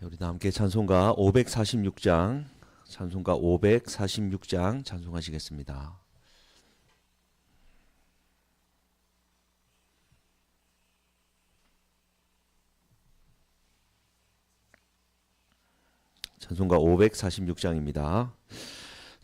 우리 다 함께 찬송가 546장, 찬송가 546장 찬송하시겠습니다. 찬송가 546장입니다.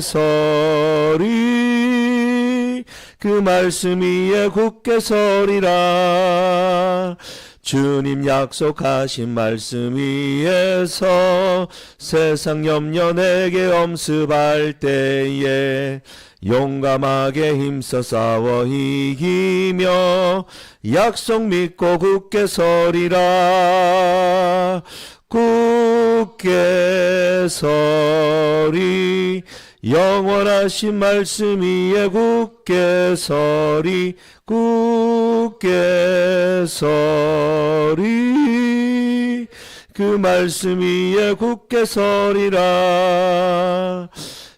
서리. 그 말씀 위에 굳게 서리라. 주님 약속하신 말씀 위에서 세상 염려 내게 엄습할 때에 용감하게 힘써 싸워 이기며 약속 믿고 굳게 서리라. 굳게 서리. 영원하신 말씀 위에 굳게 서리. 굳게 서리. 그 말씀 위에 굳게 서리라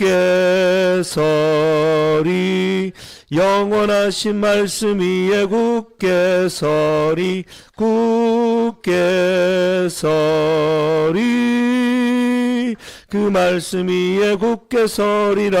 굳게 서리 영원하신 말씀 위에 굳게 서리 굳게 서리. 그 말씀 위에 굳게 서리라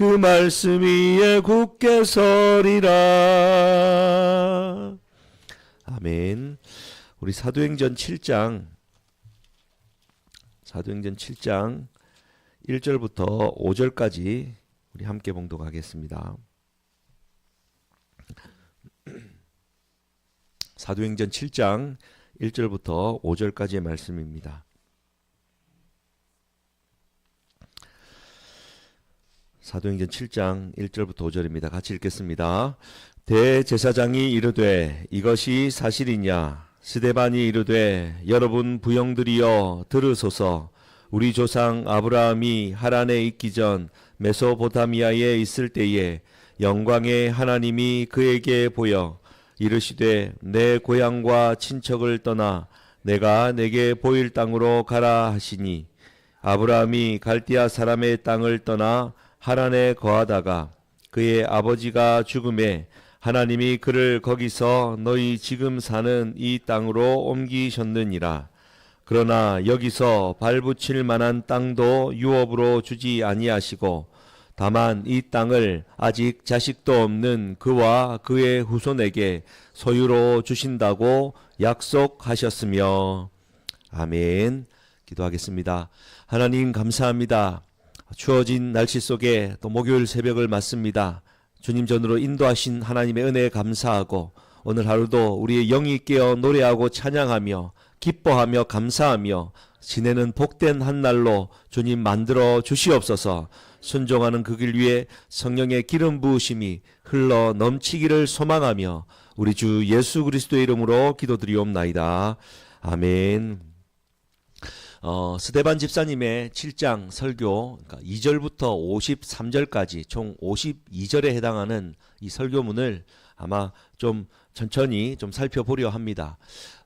그 말씀 위에 굳게 서리라 아멘 우리 사도행전 7장 사도행전 7장 1절부터 5절까지 우리 함께 봉독하겠습니다. 사도행전 7장 1절부터 5절까지의 말씀입니다. 사도행전 7장 1절부터 5절입니다. 같이 읽겠습니다. 대제사장이 이르되 이것이 사실이냐 스데반이 이르되 여러분 부영들이여 들으소서 우리 조상 아브라함이 하란에 있기 전 메소포타미아에 있을 때에 영광의 하나님이 그에게 보여 이르시되 내 고향과 친척을 떠나 내가 내게 보일 땅으로 가라 하시니 아브라함이 갈디아 사람의 땅을 떠나 하란에 거하다가 그의 아버지가 죽음에 하나님이 그를 거기서 너희 지금 사는 이 땅으로 옮기셨느니라. 그러나 여기서 발붙일 만한 땅도 유업으로 주지 아니하시고 다만 이 땅을 아직 자식도 없는 그와 그의 후손에게 소유로 주신다고 약속하셨으며 아멘. 기도하겠습니다. 하나님 감사합니다. 추워진 날씨 속에 또 목요일 새벽을 맞습니다. 주님 전으로 인도하신 하나님의 은혜에 감사하고 오늘 하루도 우리의 영이 깨어 노래하고 찬양하며 기뻐하며 감사하며 지내는 복된 한 날로 주님 만들어 주시옵소서. 순종하는 그 길 위에 성령의 기름 부으심이 흘러 넘치기를 소망하며 우리 주 예수 그리스도의 이름으로 기도드리옵나이다. 아멘. 어, 스데반 집사님의 7장 설교 그러니까 2절부터 53절까지 총 52절에 해당하는 이 설교문을 아마 좀 천천히 좀 살펴보려 합니다.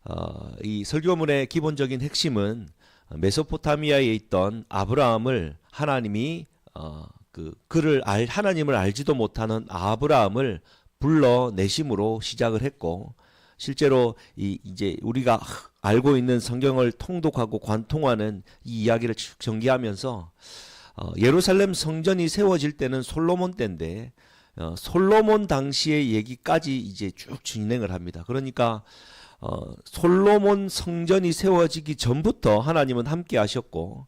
어, 이 설교문의 기본적인 핵심은 메소포타미아에 있던 아브라함을 하나님이 어, 그 그를 알 하나님을 알지도 못하는 아브라함을 불러 내심으로 시작을 했고 실제로 이 이제 우리가 알고 있는 성경을 통독하고 관통하는 이 이야기를 쭉 전개하면서 어, 예루살렘 성전이 세워질 때는 솔로몬 때인데 어, 솔로몬 당시의 얘기까지 이제 쭉 진행을 합니다. 그러니까 어, 솔로몬 성전이 세워지기 전부터 하나님은 함께 하셨고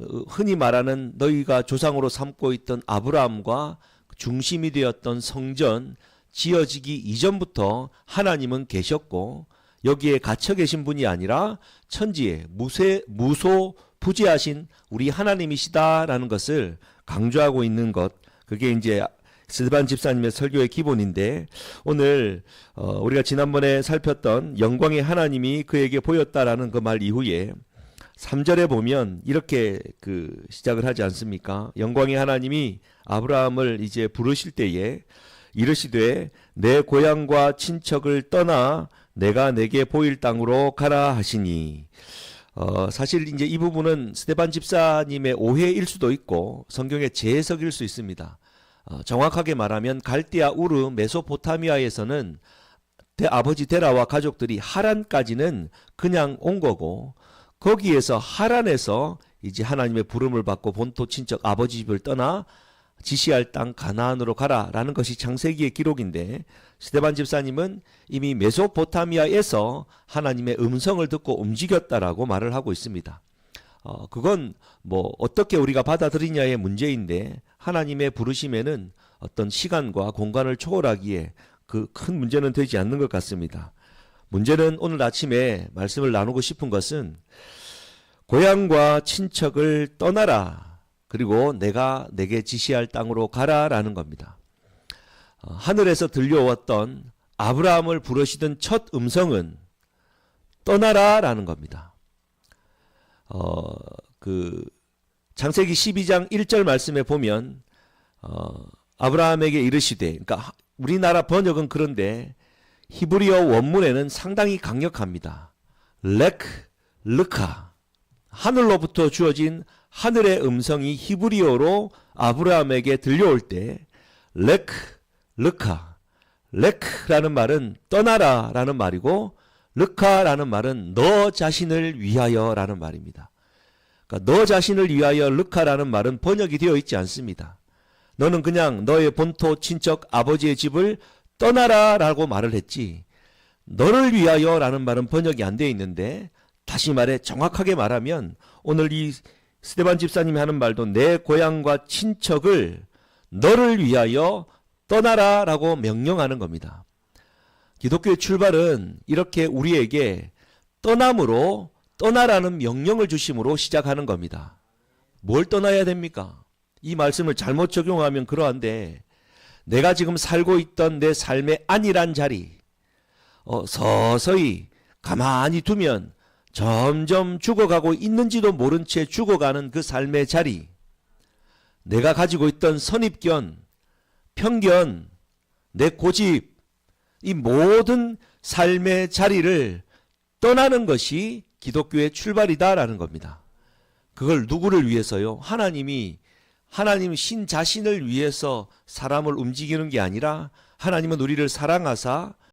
어, 흔히 말하는 너희가 조상으로 삼고 있던 아브라함과 중심이 되었던 성전 지어지기 이전부터 하나님은 계셨고 여기에 갇혀 계신 분이 아니라 천지에 무쇠 무소 부지하신 우리 하나님이시다라는 것을 강조하고 있는 것 그게 이제 스데반 집사님의 설교의 기본인데 오늘 어, 우리가 지난번에 살폈던 영광의 하나님이 그에게 보였다라는 그 말 이후에 3절에 보면 이렇게 그 시작을 하지 않습니까? 영광의 하나님이 아브라함을 이제 부르실 때에 이르시되 내 고향과 친척을 떠나 내가 내게 보일 땅으로 가라 하시니 어, 사실 이제 이 부분은 스테반 집사님의 오해일 수도 있고 성경의 재해석일 수 있습니다. 어, 정확하게 말하면 갈대아 우르 메소포타미아에서는 대, 아버지 데라와 가족들이 하란까지는 그냥 온 거고 거기에서 하란에서 이제 하나님의 부름을 받고 본토 친척 아버지 집을 떠나 지시할 땅 가나안으로 가라라는 것이 창세기의 기록인데 스테반 집사님은 이미 메소포타미아에서 하나님의 음성을 듣고 움직였다라고 말을 하고 있습니다. 어, 그건 뭐 어떻게 우리가 받아들이냐의 문제인데 하나님의 부르심에는 어떤 시간과 공간을 초월하기에 그 큰 문제는 되지 않는 것 같습니다. 문제는 오늘 아침에 말씀을 나누고 싶은 것은 고향과 친척을 떠나라. 그리고 내가 내게 지시할 땅으로 가라라는 겁니다. 어, 하늘에서 들려왔던 아브라함을 부르시던 첫 음성은 떠나라라는 겁니다. 어, 그 창세기 12장 1절 말씀에 보면 어, 아브라함에게 이르시되 그러니까 하- 우리나라 번역은 그런데 히브리어 원문에는 상당히 강력합니다. 렉 르카 하늘로부터 주어진 하늘의 음성이 히브리어로 아브라함에게 들려올 때렉 르카 렉라는 말은 떠나라라는 말이고 르카라는 말은 너 자신을 위하여라는 말입니다. 그러니까 너 자신을 위하여 르카라는 말은 번역이 되어 있지 않습니다. 너는 그냥 너의 본토 친척 아버지의 집을 떠나라라고 말을 했지. 너를 위하여라는 말은 번역이 안 되어 있는데 다시 말해 정확하게 말하면 오늘 이 스테반 집사님이 하는 말도 내 고향과 친척을 너를 위하여 떠나라 라고 명령하는 겁니다. 기독교의 출발은 이렇게 우리에게 떠남으로 떠나라는 명령을 주심으로 시작하는 겁니다. 뭘 떠나야 됩니까? 이 말씀을 잘못 적용하면 그러한데 내가 지금 살고 있던 내 삶의 안일한 자리 어, 서서히 가만히 두면 점점 죽어가고 있는지도 모른 채 죽어가는 그 삶의 자리 내가 가지고 있던 선입견, 편견, 내 고집 이 모든 삶의 자리를 떠나는 것이 기독교의 출발이다라는 겁니다. 그걸 누구를 위해서요? 하나님이 하나님 신 자신을 위해서 사람을 움직이는 게 아니라 하나님은 우리를 사랑하사